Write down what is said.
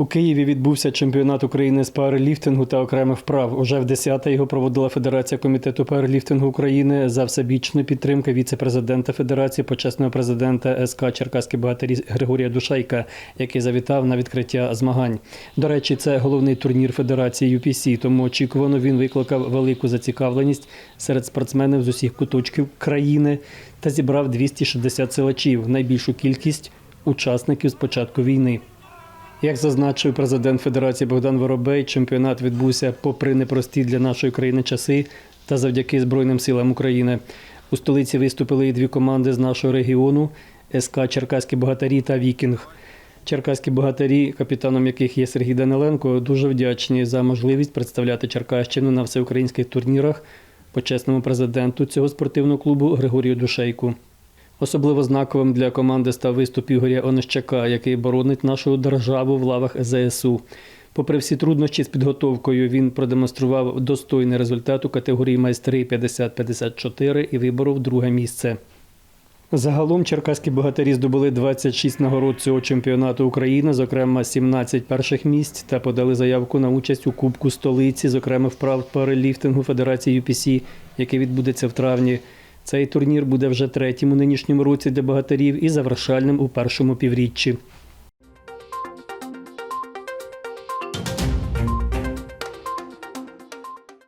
У Києві відбувся чемпіонат України з пауерліфтингу та окремих вправ. Уже в 10-те його проводила Федерація комітету пауерліфтингу України за всебічної підтримки віце-президента Федерації, почесного президента СК Черкаський багатирі Григорія Душайка, який завітав на відкриття змагань. До речі, це головний турнір Федерації UPC, тому очікувано він викликав велику зацікавленість серед спортсменів з усіх куточків країни та зібрав 260 силачів, найбільшу кількість учасників з початку війни. Як зазначив президент Федерації Богдан Воробей, чемпіонат відбувся попри непрості для нашої країни часи та завдяки Збройним силам України. У столиці виступили і дві команди з нашого регіону СК Черкаські богатарі та Вікінг. Черкаські богатарі, капітаном яких є Сергій Даниленко, дуже вдячні за можливість представляти Черкащину на всеукраїнських турнірах почесному президенту цього спортивного клубу Григорію Душейку. Особливо знаковим для команди став виступ Ігоря Онищака, який боронить нашу державу в лавах ЗСУ. Попри всі труднощі з підготовкою, він продемонстрував достойний результат у категорії майстри 50-54 і виборов друге місце. Загалом черкаські богатирі здобули 26 нагород цього чемпіонату України, зокрема 17 перших місць, та подали заявку на участь у Кубку столиці, зокрема вправ параліфтингу Федерації UPC, який відбудеться в травні. Цей турнір буде вже третім у нинішньому році для богатирів і завершальним у першому півріччі.